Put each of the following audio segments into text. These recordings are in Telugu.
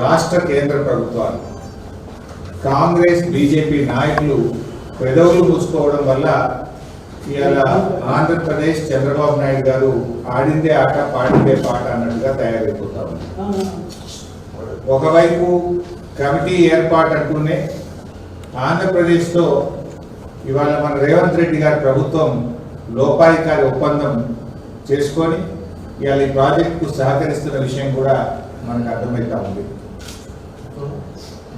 రాష్ట్ర కేంద్ర ప్రభుత్వాలు. కాంగ్రెస్ బీజేపీ నాయకులు పెదవులు మూసుకోవడం వల్ల ఇవాళ ఆంధ్రప్రదేశ్ చంద్రబాబు నాయుడు గారు ఆడిందే ఆట పాడిందే పాట అన్నట్టుగా తయారైపోతా ఉంది. ఒకవైపు కమిటీ ఏర్పాటు అంటూనే ఆంధ్రప్రదేశ్తో ఇవాళ మన రేవంత్ రెడ్డి గారి ప్రభుత్వం లోపాయికారి ఒప్పందం చేసుకొని ఇవాళ ఈ ప్రాజెక్టుకు సహకరిస్తున్న విషయం కూడా మనకు అర్థమవుతా ఉంది.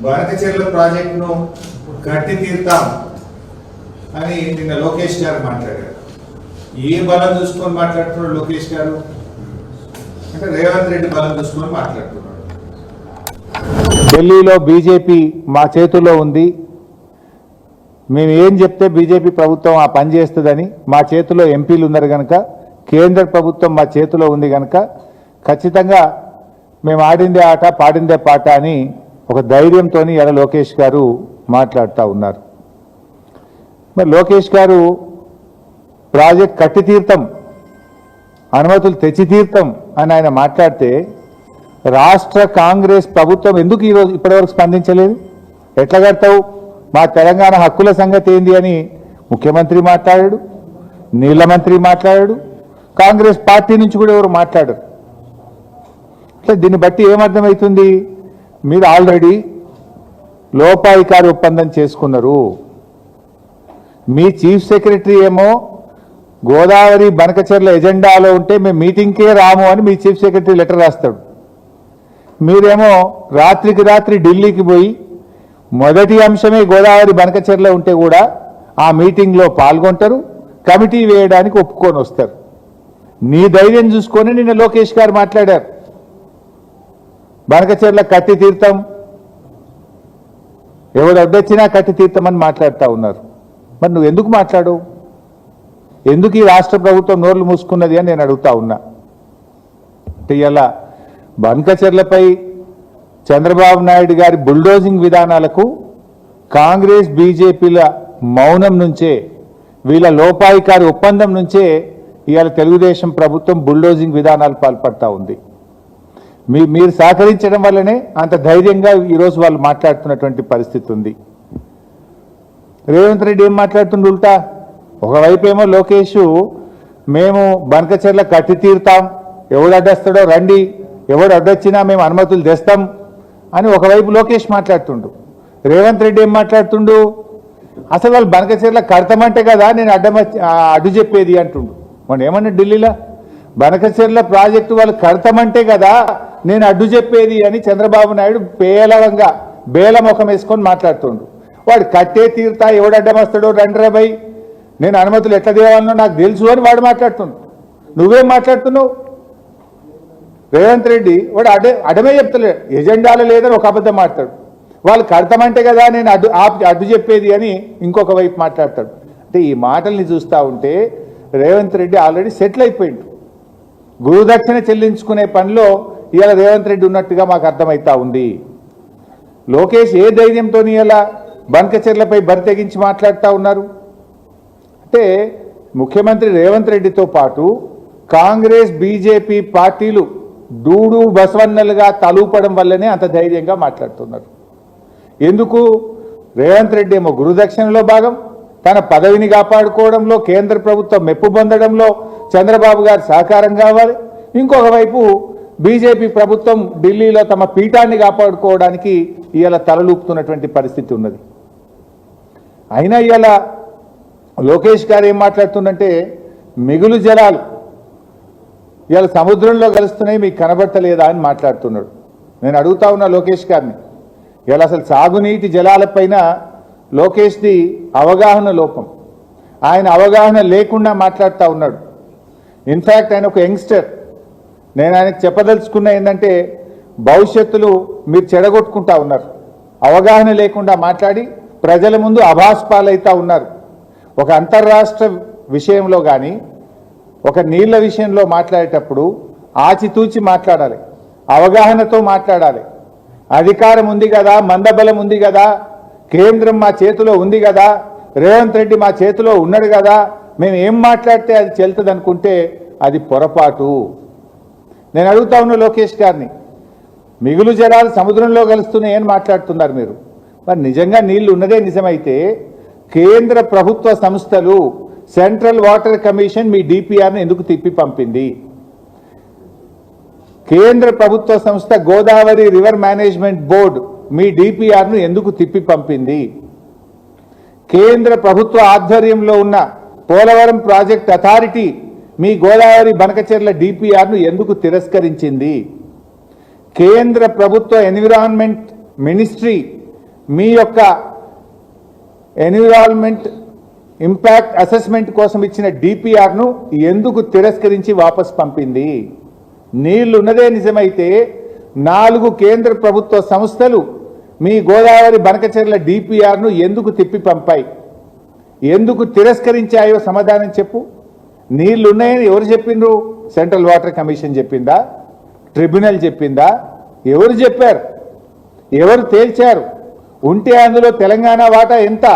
బనకచెర్ల ప్రాజెక్టును కట్టి తీర్తాం అని నిన్న లోకేష్ గారు మాట్లాడారు. ఏ బలం చూసుకొని మాట్లాడుతున్నాడు లోకేష్ గారు? అంటే రేవంత్ రెడ్డి బలం చూసుకొని మాట్లాడుతున్నాడు. ఢిల్లీలో బీజేపీ మా చేతుల్లో ఉంది. మేము ఏం చెప్తే బీజేపీ ప్రభుత్వం ఆ పని చేస్తుందని మా చేతిలో ఎంపీలు ఉన్నారు కనుక కేంద్ర ప్రభుత్వం మా చేతిలో ఉంది కనుక ఖచ్చితంగా మేము ఆడిందే ఆట పాడిందే పాట అని ఒక ధైర్యంతో ఎర లోకేష్ గారు మాట్లాడుతూ ఉన్నారు. మరి లోకేష్ గారు ప్రాజెక్ట్ కట్టి తీర్థం అనుమతులు తెచ్చి తీర్థం అని ఆయన మాట్లాడితే రాష్ట్ర కాంగ్రెస్ ప్రభుత్వం ఎందుకు ఈరోజు ఇప్పటివరకు స్పందించలేదు? ఎట్లా కడతావు? మా తెలంగాణ హక్కుల సంగతి ఏంది అని ముఖ్యమంత్రి మాట్లాడాడు నీళ్ళ మంత్రి మాట్లాడాడు కాంగ్రెస్ పార్టీ నుంచి కూడా ఎవరు మాట్లాడరు. అంటే దీన్ని బట్టి ఏమర్థమవుతుంది మీరు ఆల్రెడీ లోపాయికారి ఒప్పందం చేసుకున్నారు. మీ చీఫ్ సెక్రటరీ ఏమో గోదావరి బనకచర్ల ఎజెండాలో ఉంటే మేము మీటింగ్కే రాము అని మీ చీఫ్ సెక్రటరీ లెటర్ రాస్తాడు. మీరేమో రాత్రికి రాత్రి ఢిల్లీకి పోయి మొదటి అంశమే గోదావరి బనకచర్ల ఉంటే కూడా ఆ మీటింగ్లో పాల్గొంటారు కమిటీ వేయడానికి ఒప్పుకొని వస్తారు. నీ ధైర్యం చూసుకొని నిన్న లోకేష్ గారు మాట్లాడారు. బనకచెర్ల కట్టి తీర్థం ఎవడు అడ్డొచ్చినా కట్టి తీర్థమని మాట్లాడుతూ ఉన్నారు. మరి నువ్వు ఎందుకు మాట్లాడు? ఎందుకు ఈ రాష్ట్ర ప్రభుత్వం నోర్లు మూసుకున్నది అని నేను అడుగుతా ఉన్నా. అంటే ఇలా బనకచెర్లపై చంద్రబాబు నాయుడు గారి బుల్డోజింగ్ విధానాలకు కాంగ్రెస్ బీజేపీల మౌనం నుంచే వీళ్ళ లోపాయికారి ఒప్పందం నుంచే ఇవాళ తెలుగుదేశం ప్రభుత్వం బుల్డోజింగ్ విధానాలు పాల్పడతా ఉంది. మీ మీరు సహకరించడం వల్లనే అంత ధైర్యంగా ఈరోజు వాళ్ళు మాట్లాడుతున్నటువంటి పరిస్థితి ఉంది. రేవంత్ రెడ్డి ఏం మాట్లాడుతుండు ఉల్టా? ఒకవైపు ఏమో లోకేష్ మేము బనకచెర్ల కట్టి తీరుతాం ఎవడు అడ్డొస్తాడో రండి ఎవడు అడ్డొచ్చినా మేము అనుమతులు తెస్తాం అని ఒకవైపు లోకేష్ మాట్లాడుతుండు. రేవంత్ రెడ్డి ఏం మాట్లాడుతుండు? అసలు వాళ్ళు బనకచెర్ల కడతామంటే కదా నేను అడ్డం అడ్డు చెప్పేది అంటుండు. మనం ఏమన్నా ఢిల్లీలో? బనకచెర్ల ప్రాజెక్టు వాళ్ళు కడతామంటే కదా నేను అడ్డు చెప్పేది అని చంద్రబాబు నాయుడు పేలవంగా బేల ముఖం వేసుకొని మాట్లాడుతుండు. వాడు కట్టే తీరుతా ఎవడు అడ్డమస్తాడో వస్తాడో నేను అనుమతులు ఎట్లా దేవాలనో నాకు తెలుసు అని వాడు మాట్లాడుతుండు. నువ్వేం మాట్లాడుతున్నావు? రేవంత్ రెడ్డి వాడు అడే అడమే చెప్తలే ఎజెండాలు లేదని ఒక అబద్ధం మాట్లాడు వాళ్ళు కడతామంటే కదా నేను అడ్డు అడ్డు చెప్పేది అని ఇంకొక వైపు మాట్లాడతాడు. అంటే ఈ మాటల్ని చూస్తూ ఉంటే రేవంత్ రెడ్డి ఆల్రెడీ సెటిల్ అయిపోయిండు. గురుదక్షిణ చెల్లించుకునే పనిలో ఇవాళ రేవంత్ రెడ్డి ఉన్నట్టుగా మాకు అర్థమవుతా ఉంది. లోకేష్ ఏ ధైర్యంతో ఇలా బంకచెర్లపై బరితెగించి మాట్లాడుతూ ఉన్నారు. అంటే ముఖ్యమంత్రి రేవంత్ రెడ్డితో పాటు కాంగ్రెస్ బీజేపీ పార్టీలు డూడు బసవన్నలుగా తలూపడం వల్లనే అంత ధైర్యంగా మాట్లాడుతున్నారు. ఎందుకు? రేవంత్ రెడ్డి ఏమో గురుదక్షిణలో భాగం. తన పదవిని కాపాడుకోవడంలో కేంద్ర ప్రభుత్వం మెప్పు పొందడంలో చంద్రబాబు గారు సహకారం కావాలి. ఇంకొక వైపు బీజేపీ ప్రభుత్వం ఢిల్లీలో తమ పీఠాన్ని కాపాడుకోవడానికి ఇవాళ తలలూపుతున్నటువంటి పరిస్థితి ఉన్నది. అయినా ఇవాళ లోకేష్ గారు ఏం మాట్లాడుతుందంటే మిగులు జలాలు ఇవాళ సముద్రంలో కలుస్తున్నాయి మీకు కనబడతలేదా అని మాట్లాడుతున్నాడు. నేను అడుగుతా ఉన్నా లోకేష్ గారిని ఇవాళ అసలు సాగునీటి జలాలపైన లోకేష్ది అవగాహన లోపం. ఆయన అవగాహన లేకుండా మాట్లాడుతూ ఉన్నాడు. ఇన్ఫ్యాక్ట్ ఆయన ఒక యంగ్స్టర్. నేను ఆయనకు చెప్పదలుచుకున్న ఏంటంటే భవిష్యత్తులో మీరు చెడగొట్టుకుంటా ఉన్నారు. అవగాహన లేకుండా మాట్లాడి ప్రజల ముందు అభాస్పాలైతా ఉన్నారు. ఒక అంతర్రాష్ట్ర విషయంలో కానీ ఒక నీళ్ళ విషయంలో మాట్లాడేటప్పుడు ఆచితూచి మాట్లాడాలి. అవగాహనతో మాట్లాడాలి. అధికారం ఉంది కదా మందబలం ఉంది కదా కేంద్రం మా చేతిలో ఉంది కదా రేవంత్ రెడ్డి మా చేతిలో ఉన్నాడు కదా మేము ఏం మాట్లాడితే అది చెల్తుంది అనుకుంటే అది పొరపాటు. నేను అడుగుతా ఉన్న లోకేష్ గారిని మిగులు జలాలు సముద్రంలో కలుస్తున్నాయని మాట్లాడుతున్నారు మీరు. మరి నిజంగా నీళ్ళు ఉన్నదే నిజమైతే కేంద్ర ప్రభుత్వ సంస్థలు సెంట్రల్ వాటర్ కమిషన్ మీ డిపిఆర్ని ఎందుకు తిప్పి పంపింది? కేంద్ర ప్రభుత్వ సంస్థ గోదావరి రివర్ మేనేజ్మెంట్ బోర్డు మీ డిపిఆర్ను ఎందుకు తిప్పి పంపింది? కేంద్ర ప్రభుత్వ ఆధ్వర్యంలో ఉన్న పోలవరం ప్రాజెక్ట్ అథారిటీ మీ గోదావరి బనకచెర్ల డిపిఆర్ను ఎందుకు తిరస్కరించింది? కేంద్ర ప్రభుత్వ ఎన్విరాన్మెంట్ మినిస్ట్రీ మీ యొక్క ఎన్విరాన్మెంట్ ఇంపాక్ట్ అసెస్మెంట్ కోసం ఇచ్చిన డిపిఆర్ను ఎందుకు తిరస్కరించి వాపస్ పంపింది? నీళ్ళున్నదే నిజమైతే నాలుగు కేంద్ర ప్రభుత్వ సంస్థలు మీ గోదావరి బనకచెర్ల డిపిఆర్ను ఎందుకు తిప్పి పంపాయి? ఎందుకు తిరస్కరించాయో సమాధానం చెప్పు. నీళ్ళు ఉన్నాయని ఎవరు చెప్పిండ్రు? సెంట్రల్ వాటర్ కమిషన్ చెప్పిందా? ట్రిబ్యునల్ చెప్పిందా? ఎవరు చెప్పారు? ఎవరు తేల్చారు? ఉంటే అందులో తెలంగాణ వాటా ఎంత?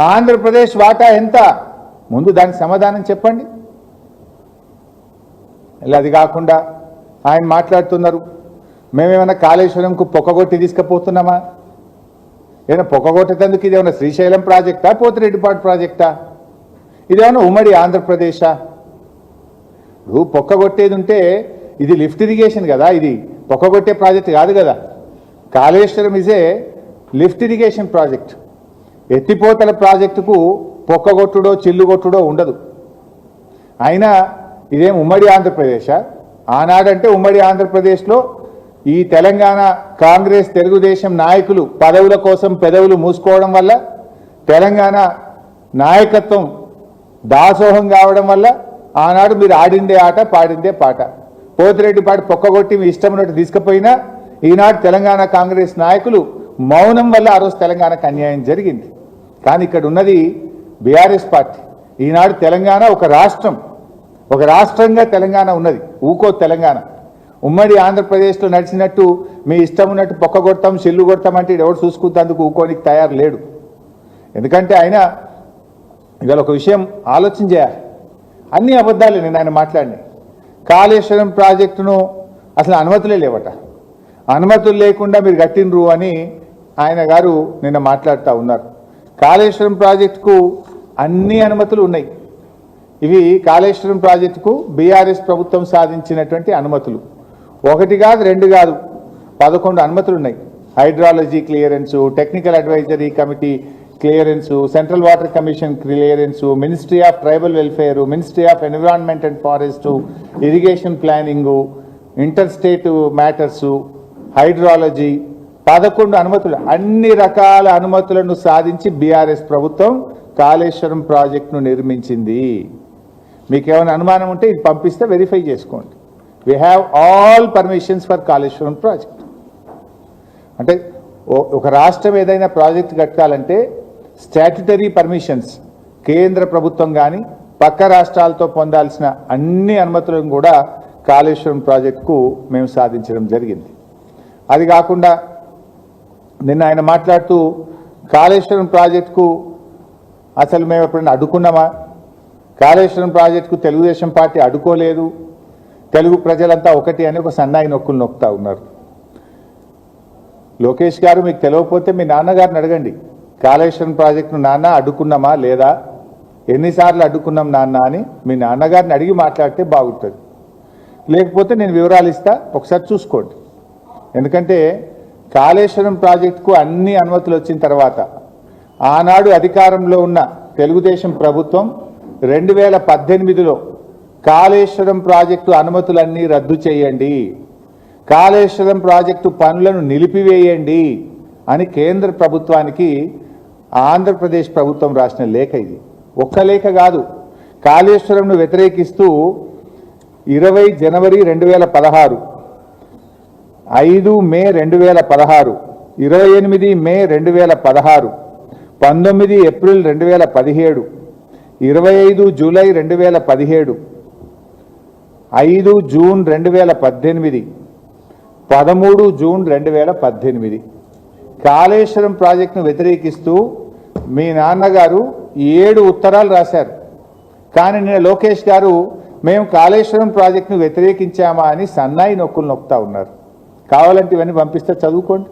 ఆంధ్రప్రదేశ్ వాటా ఎంత? ముందు దానికి సమాధానం చెప్పండి. ఇలా అది కాకుండా ఆయన మాట్లాడుతున్నారు. మేమేమైనా కాళేశ్వరంకు పొక్కగొట్టి తీసుకుపోతున్నామా? ఏమైనా పొక్కగొట్టేందుకు ఇది ఏమైనా శ్రీశైలం ప్రాజెక్టా పోతిరెడ్డిపాటు ప్రాజెక్టా? ఇదేమన్నా ఉమ్మడి ఆంధ్రప్రదేశా? ఇప్పుడు పొక్కగొట్టేది ఉంటే ఇది లిఫ్ట్ ఇరిగేషన్ కదా ఇది పొక్కగొట్టే ప్రాజెక్ట్ కాదు కదా. కాళేశ్వరం ఇజే లిఫ్ట్ ఇరిగేషన్ ప్రాజెక్ట్. ఎత్తిపోతల ప్రాజెక్టుకు పొక్కగొట్టుడో చిల్లుగొట్టుడో ఉండదు. అయినా ఇదేం ఉమ్మడి ఆంధ్రప్రదేశా? ఆనాడంటే ఉమ్మడి ఆంధ్రప్రదేశ్లో ఈ తెలంగాణ కాంగ్రెస్ తెలుగుదేశం నాయకులు పదవుల కోసం పెదవులు మూసుకోవడం వల్ల తెలంగాణ నాయకత్వం దాసోహం కావడం వల్ల ఆనాడు మీరు ఆడిందే ఆట పాడిందే పాట. పోతిరెడ్డి పాట పొక్కగొట్టి మీ ఇష్టం ఉన్నట్టు తీసుకుపోయినా ఈనాడు తెలంగాణ కాంగ్రెస్ నాయకులు మౌనం వల్ల ఆ రోజు తెలంగాణకు అన్యాయం జరిగింది. కానీ ఇక్కడ ఉన్నది బీఆర్ఎస్ పార్టీ. ఈనాడు తెలంగాణ ఒక రాష్ట్రం. ఒక రాష్ట్రంగా తెలంగాణ ఉన్నది. ఊకో తెలంగాణ. ఉమ్మడి ఆంధ్రప్రదేశ్లో నడిచినట్టు మీ ఇష్టం ఉన్నట్టు పొక్క కొడతాం చెల్లు కొడతాం అంటే ఎవరు ఎవడు చూసుకుంటేందుకు ఊకోనికి తయారు లేడు. ఎందుకంటే ఆయన ఇవాళ ఒక విషయం ఆలోచన చేయాలి. అన్ని అబద్ధాలే నేను ఆయన మాట్లాడినాయి. కాళేశ్వరం ప్రాజెక్టును అసలు అనుమతులే లేవట. అనుమతులు లేకుండా మీరు కట్టినరు అని ఆయన గారు నిన్న మాట్లాడుతూ ఉన్నారు. కాళేశ్వరం ప్రాజెక్టుకు అన్ని అనుమతులు ఉన్నాయి. ఇవి కాళేశ్వరం ప్రాజెక్టుకు బీఆర్ఎస్ ప్రభుత్వం సాధించినటువంటి అనుమతులు. ఒకటి కాదు రెండు కాదు పదకొండు అనుమతులు ఉన్నాయి. Hydrology clearance technical advisory committee clearance central water commission clearance ministry of tribal welfare ministry of environment and forest irrigation planning inter state matters hydrology పదకొండు అనుమతులు అన్ని రకాల అనుమతులను సాధించి బీఆర్ఎస్ ప్రభుత్వం కాళేశ్వరం ప్రాజెక్టును నిర్మించింది. మీకు ఏమైనా అనుమానం ఉంటే ఇది పంపిస్తే వెరిఫై చేసుకోండి. We have all permissions for Kaleshwaram project. అంటే ఒక రాష్ట్రం ఏదైనా ప్రాజెక్ట్ కట్టాలంటే స్టాట్యుటరీ పర్మిషన్స్ కేంద్ర ప్రభుత్వం కానీ పక్క రాష్ట్రాలతో పొందాల్సిన అన్ని అనుమతులను కూడా కాళేశ్వరం ప్రాజెక్టుకు మేము సాధించడం జరిగింది. అది కాకుండా నిన్న ఆయన మాట్లాడుతూ కాళేశ్వరం ప్రాజెక్టుకు అసలు మేము ఎప్పుడైనా అడ్డుకున్నామా? కాళేశ్వరం ప్రాజెక్టుకు తెలుగుదేశం పార్టీ అడ్డుకోలేదు. తెలుగు ప్రజలంతా ఒకటి అని ఒక సన్నాయి నొక్కులు నొక్కుతా ఉన్నారు. లోకేష్ గారు మీకు తెలియకపోతే మీ నాన్నగారిని అడగండి. కాళేశ్వరం ప్రాజెక్టును నాన్న అడ్డుకున్నామా లేదా? ఎన్నిసార్లు అడ్డుకున్నాం నాన్న అని మీ నాన్నగారిని అడిగి మాట్లాడితే బాగుంటుంది. లేకపోతే నేను వివరాలు ఇస్తా ఒకసారి చూసుకోండి. ఎందుకంటే కాళేశ్వరం ప్రాజెక్టుకు అన్ని అనుమతులు వచ్చిన తర్వాత ఆనాడు అధికారంలో ఉన్న తెలుగుదేశం ప్రభుత్వం రెండు వేల పద్దెనిమిదిలో కాళేశ్వరం ప్రాజెక్టు అనుమతులన్నీ రద్దు చేయండి. కాళేశ్వరం ప్రాజెక్టు పనులను నిలిపివేయండి అని కేంద్ర ప్రభుత్వానికి ఆంధ్రప్రదేశ్ ప్రభుత్వం రాసిన లేఖ ఇది. ఒక్క లేఖ కాదు. కాళేశ్వరంను వ్యతిరేకిస్తూ ఇరవై జనవరి రెండు వేల పదహారు ఐదు మే రెండు వేల పదహారు ఇరవై ఎనిమిది మే రెండు వేల పదహారు పంతొమ్మిది ఏప్రిల్ రెండు వేల పదిహేడు ఇరవై ఐదు జూలై రెండు వేల పదిహేడు ఐదు జూన్ రెండు వేల పద్దెనిమిది పదమూడు జూన్ రెండు వేల పద్దెనిమిది. కాళేశ్వరం ప్రాజెక్టును వ్యతిరేకిస్తూ మీ నాన్నగారు ఏడు ఉత్తరాలు రాశారు. కానీ నిన్న లోకేష్ గారు మేము కాళేశ్వరం ప్రాజెక్టును వ్యతిరేకించామా అని సన్నాయి నొక్కులు నొక్కుతా ఉన్నారు. కావాలంటే ఇవన్నీ పంపిస్తే చదువుకోండి.